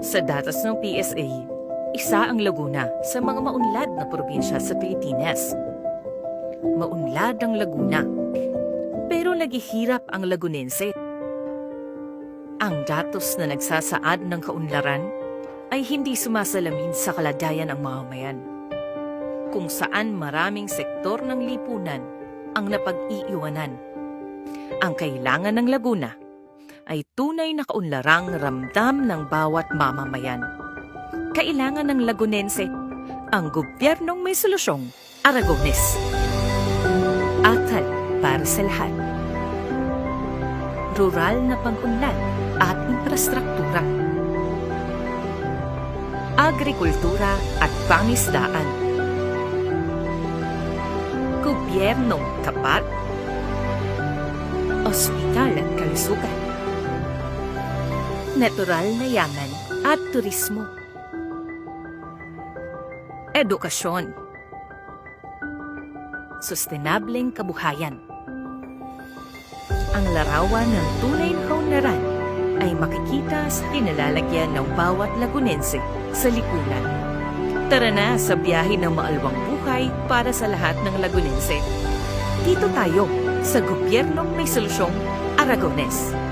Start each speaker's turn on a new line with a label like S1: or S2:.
S1: Sa datos ng PSA, isa ang Laguna sa mga maunlad na probinsya sa Pilipinas. Maunlad ang Laguna, pero naghihirap ang Lagunense. Ang datos na nagsasaad ng kaunlaran ay hindi sumasalamin sa kalagayan ng mamamayan, kung saan maraming sektor ng lipunan ang napag-iiwanan. Ang kailangan ng Laguna ay tunay na kaunlarang ramdam ng bawat mamamayan. Kailangan ng Lagunense ang gobyernong may solusyong Aragones. Akal para sa lahat. Rural na pag-unlad at infrastruktura. Agrikultura at pangisdaan. Gobyernong tapat. Ospital at kalusugan natural na yaman at turismo. Edukasyon. Sustenableng kabuhayan. Ang larawan ng tunay na kaunlaran ay makikita sa kinalalagyan ng bawat Lagunense sa lipunan. Tara na sa biyahe ng maalwang buhay para sa lahat ng Lagunense. Dito tayo sa gobyernong may solusyong Aragones.